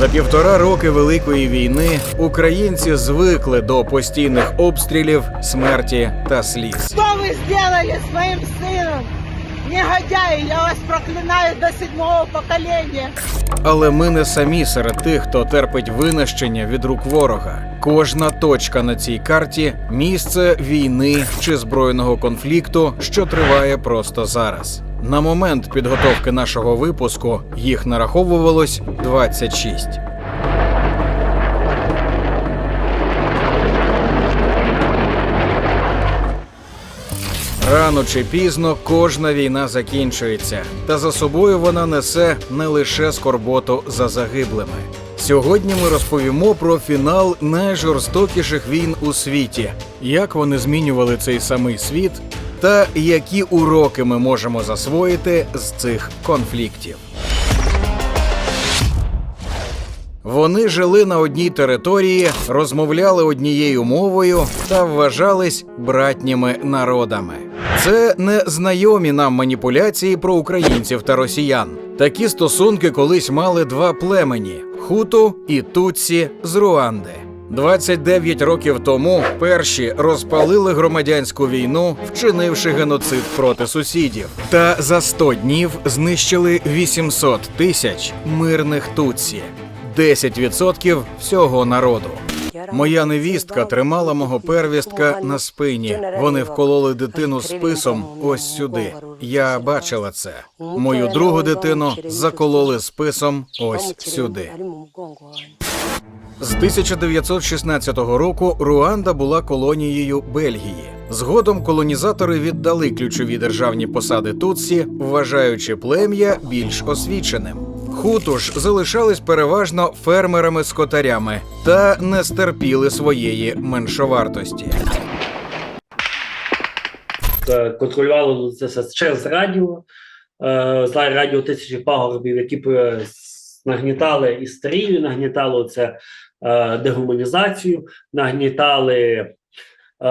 За півтора роки Великої війни українці звикли до постійних обстрілів, смерті та сліз. Что вы сделали с моим сыном? Негодяи, я вас проклинаю до седьмого поколения. Але ми не самі серед тих, хто терпить винищення від рук ворога. Кожна точка на цій карті місце війни чи збройного конфлікту, що триває просто зараз. На момент підготовки нашого випуску їх нараховувалось 26. Рано чи пізно кожна війна закінчується, та за собою вона несе не лише скорботу за загиблими. Сьогодні ми розповімо про фінал найжорстокіших війн у світі, як вони змінювали цей самий світ, та які уроки ми можемо засвоїти з цих конфліктів. Вони жили на одній території, розмовляли однією мовою та вважались братніми народами. Це не знайомі нам маніпуляції про українців та росіян. Такі стосунки колись мали два племені хуту і Тутсі з Руанди. 29 років тому перші розпалили громадянську війну, вчинивши геноцид проти сусідів. Та за 100 днів знищили 800 тисяч мирних Тутсі. 10% всього народу. Моя невістка тримала мого первістка на спині. Вони вкололи дитину списом ось сюди. Я бачила це. Мою другу дитину закололи списом ось сюди. З 1916 року Руанда була колонією Бельгії. Згодом колонізатори віддали ключові державні посади Тутсі, вважаючи плем'я більш освіченим. Хуту ж залишались переважно фермерами-скотарями та не стерпіли своєї меншовартості. Е, контролювало це через радіо. Е, Знаю радіо тисячі пагорбів, які е, нагнітали істерію, нагнітало це дегуманізацію, нагнітали. Е,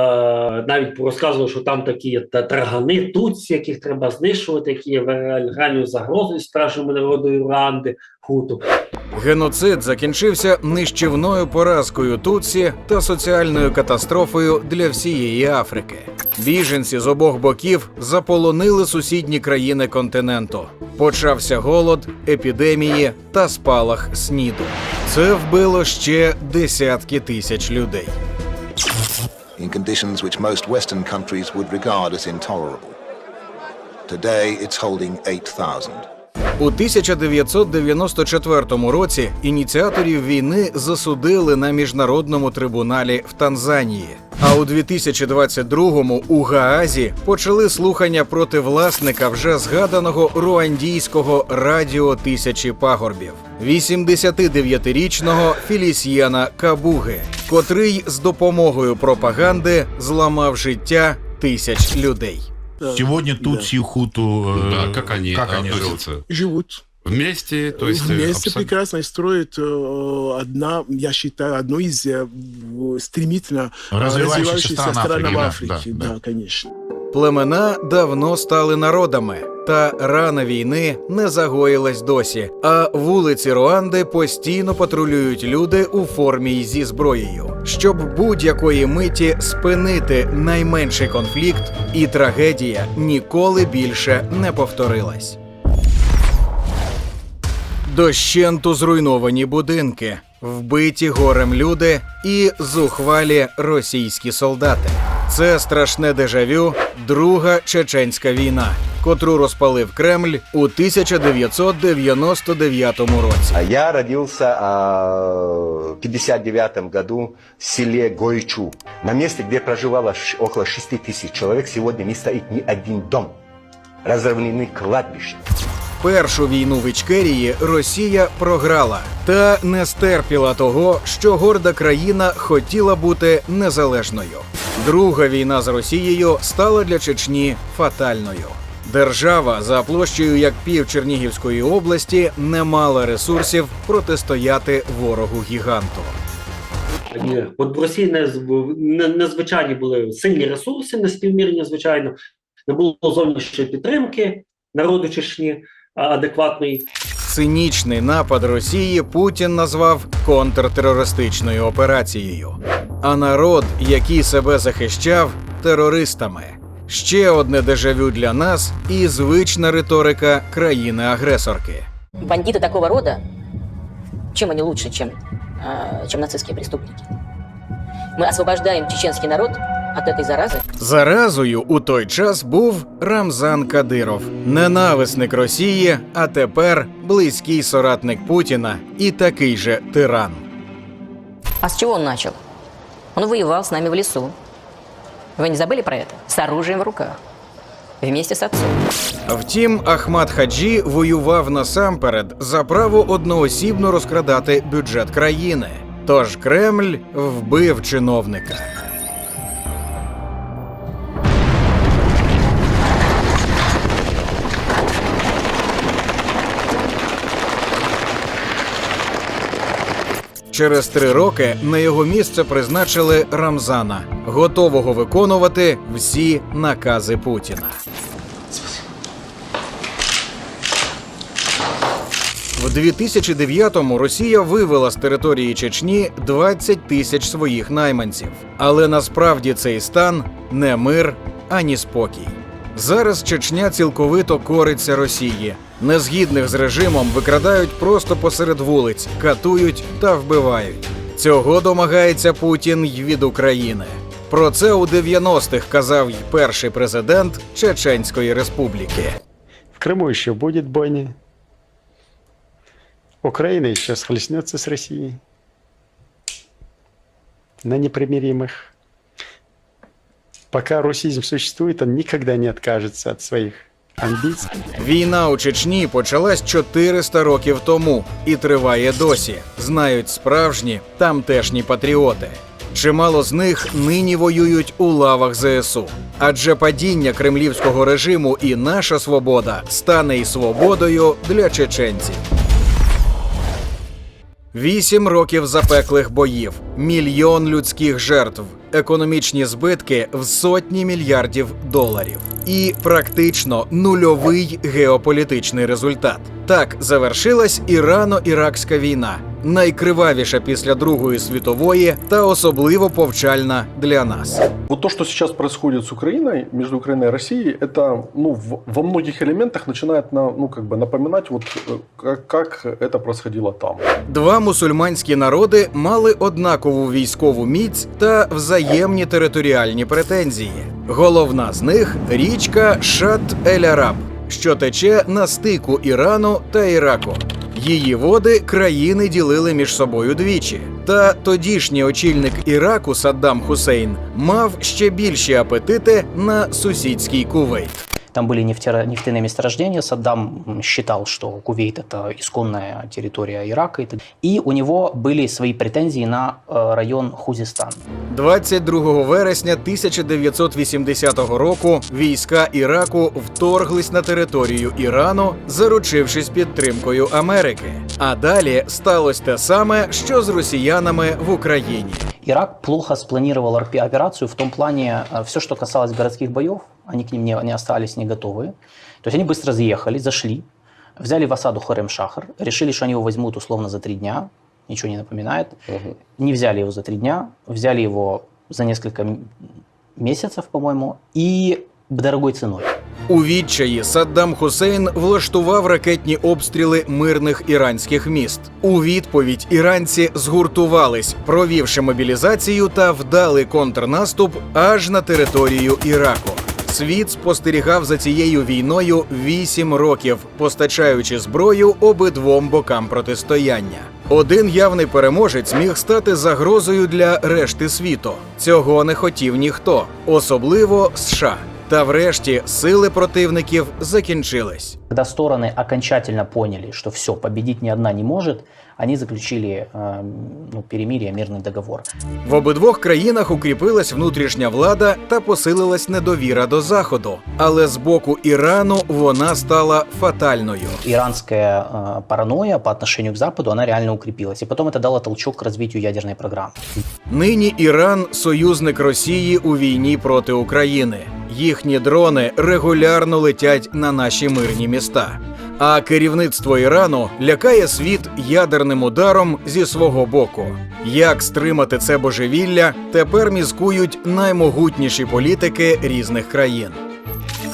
Навіть розказували, що там такі та- таргани, туці, яких треба знищувати, які є реаль- реальною загрозою справжньому народу Ірланди, хуту. Геноцид закінчився нищівною поразкою Тутсі та соціальною катастрофою для всієї Африки. Біженці з обох боків заполонили сусідні країни континенту. Почався голод, епідемії та спалах сніду. Це вбило ще десятки тисяч людей. In conditions which most Western countries would regard as intolerable. Today, it's holding 8,000. У 1994 році ініціаторів війни засудили на міжнародному трибуналі в Танзанії. А у 2022-му у Гаазі почали слухання проти власника вже згаданого руандійського радіо тисячі пагорбів 89-річного Філісьєна Кабуги, котрий з допомогою пропаганди зламав життя тисяч людей. Сегодня Тутси и Хуту... э, Да, как они, как а, они живут? живут? Живут. Вместе, то есть... э, Вместе абсо- прекрасно и строят э, одна, я считаю, одну из э, в- стремительно э, Развивающихся стран стран Африки, в да, Африке. да, Да, да. конечно. Племена давно стали народами, та рана війни не загоїлась досі. А вулиці Руанди постійно патрулюють люди у формі зі зброєю, щоб будь-якої миті спинити найменший конфлікт, і трагедія ніколи більше не повторилась. Дощенту зруйновані будинки, вбиті горем люди і зухвалі російські солдати. Це страшне дежавю, друга чеченська війна, котру розпалив Кремль у 1999 році. А Я родился а, в 59 году в селе Гойчу. На месте, где проживало около 6 тысяч человек, сегодня не стоит ни один дом. Разорвлены кладбища. Першу війну в Ічкерії Росія програла та не стерпіла того, що горда країна хотіла бути незалежною. Друга війна з Росією стала для Чечні фатальною. Держава за площею як пів Чернігівської області не мала ресурсів протистояти ворогу гіганту. От в Росії не, не, незвичайні були сильні ресурси, неспівмірні, звичайно. Не було зовнішньої підтримки народу Чечні адекватної. цинічний напад Росії Путін назвав контртерористичною операцією, а народ, який себе захищав, терористами. Ще одне дежавю для нас і звична риторика країни-агресорки. Бандиты такого рода, чем они лучше, чем, э, чем нацистские преступники? Мы освобождаем чеченский народ от этой заразы. Заразою у той час був Рамзан Кадиров, ненависник Росії, а тепер близький соратник Путіна і такий же тиран. А с чего он начал? Он воевал с нами в лесу. Вы не забыли про это? С оружием в руках. Вместе с отцом. Втім, Ахмад Хаджі воював насамперед за право одноосібно розкрадати бюджет країни. Тож Кремль вбив чиновника. Через три роки на його місце призначили Рамзана, готового виконувати всі накази Путіна. В 2009-му Росія вивела з території Чечні 20 тисяч своїх найманців. Але насправді цей стан не мир ані спокій. Зараз Чечня цілковито кориться Росії. Незгідних з режимом викрадають просто посеред вулиць, катують та вбивають. Цього домагається Путін й від України. Про це у 90-х казав й перший президент Чеченської республіки. В Крыму еще будет бойня. Украина еще схлестнется с Россией на непримиримых. Пока русизм существует, он никогда не от своих амбиций. Війна у Чечні почалась 400 років тому і триває досі. Знають справжні тамтешні патріоти. Чимало з них нині воюють у лавах ЗСУ. Адже падіння кремлівського режиму і наша свобода стане й свободою для чеченців. Вісім років запеклих боїв, мільйон людських жертв, економічні збитки в сотні мільярдів доларів і практично нульовий геополітичний результат. Так завершилась Ірано-Іракська війна, найкривавіша після Другої світової та особливо повчальна для нас. Вот то, что сейчас происходит с Украиной, между Украиной и Россией, это ну, в- во многих элементах начинает на, ну, как бы напоминать, вот, э, как, как это происходило там. Два мусульманські народи мали однакову військову міць та взаємні територіальні претензії. Головна з них річка Шат Ель Араб, що тече на стику Ірану та Іраку. Її води країни ділили між собою двічі. Та тодішній очільник Іраку Саддам Хусейн мав ще більші апетити на сусідський Кувейт. Там были нефтера- нефтяные месторождения. Саддам м, считал, что Кувейт – это исконная территория Ирака. И т- И у него были свои претензии на э, район Хузистан. 22 вересня 1980 року війська Іраку вторглись на територію Ірану, заручившись підтримкою Америки. А далі сталося те саме, що з росіянами в Україні. Ирак плохо спланировал операцию в том плане, все, что касалось городских боев, они к ним не, не остались не готовы. То есть они быстро заехали, зашли, взяли в осаду Хорем-Шахар, решили, что они его возьмут условно за три дня, ничего не напоминает. Не взяли его за три дня, взяли его за несколько месяцев, по-моему, и дорогой ценой. У відчаї Саддам Хусейн влаштував ракетні обстріли мирних іранських міст. У відповідь іранці згуртувались, провівши мобілізацію та вдали контрнаступ аж на територію Іраку. Світ спостерігав за цією війною вісім років, постачаючи зброю обидвом бокам протистояння. Один явний переможець міг стати загрозою для решти світу. Цього не хотів ніхто, особливо США. Та врешті сили противників закінчились. Когда стороны окончательно поняли, что все, победить ни одна не может, они заключили э, ну, перемирие, мирный договор. В обидвох країнах укріпилась внутрішня влада та посилилась недовіра до заходу. Але з боку Ірану вона стала фатальною. Иранская э, паранойя по отношению к Западу, она реально укрепилась. И потом это дало толчок к развитию ядерной программы. Нині Іран союзник Росії у війні проти України. Їхні дрони регулярно летять на наші мирні міста. А керівництво Ірану лякає світ ядерним ударом зі свого боку. Як стримати це божевілля, тепер мізкують наймогутніші політики різних країн.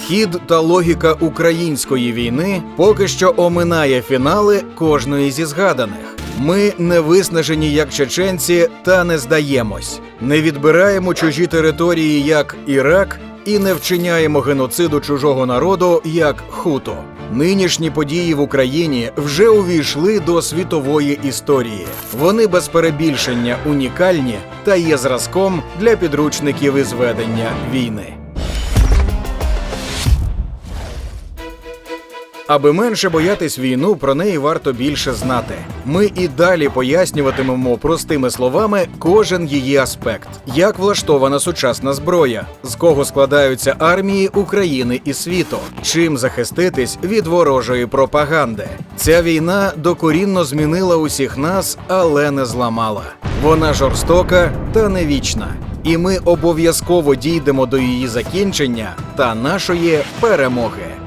Хід та логіка української війни поки що оминає фінали кожної зі згаданих. Ми не виснажені як чеченці та не здаємось, не відбираємо чужі території як Ірак і не вчиняємо геноциду чужого народу як хуту. Нинішні події в Україні вже увійшли до світової історії. Вони без перебільшення унікальні та є зразком для підручників із ведення війни. Аби менше боятись війну, про неї варто більше знати. Ми і далі пояснюватимемо простими словами кожен її аспект: як влаштована сучасна зброя, з кого складаються армії України і світу, чим захиститись від ворожої пропаганди. Ця війна докорінно змінила усіх нас, але не зламала. Вона жорстока та не вічна. І ми обов'язково дійдемо до її закінчення та нашої перемоги.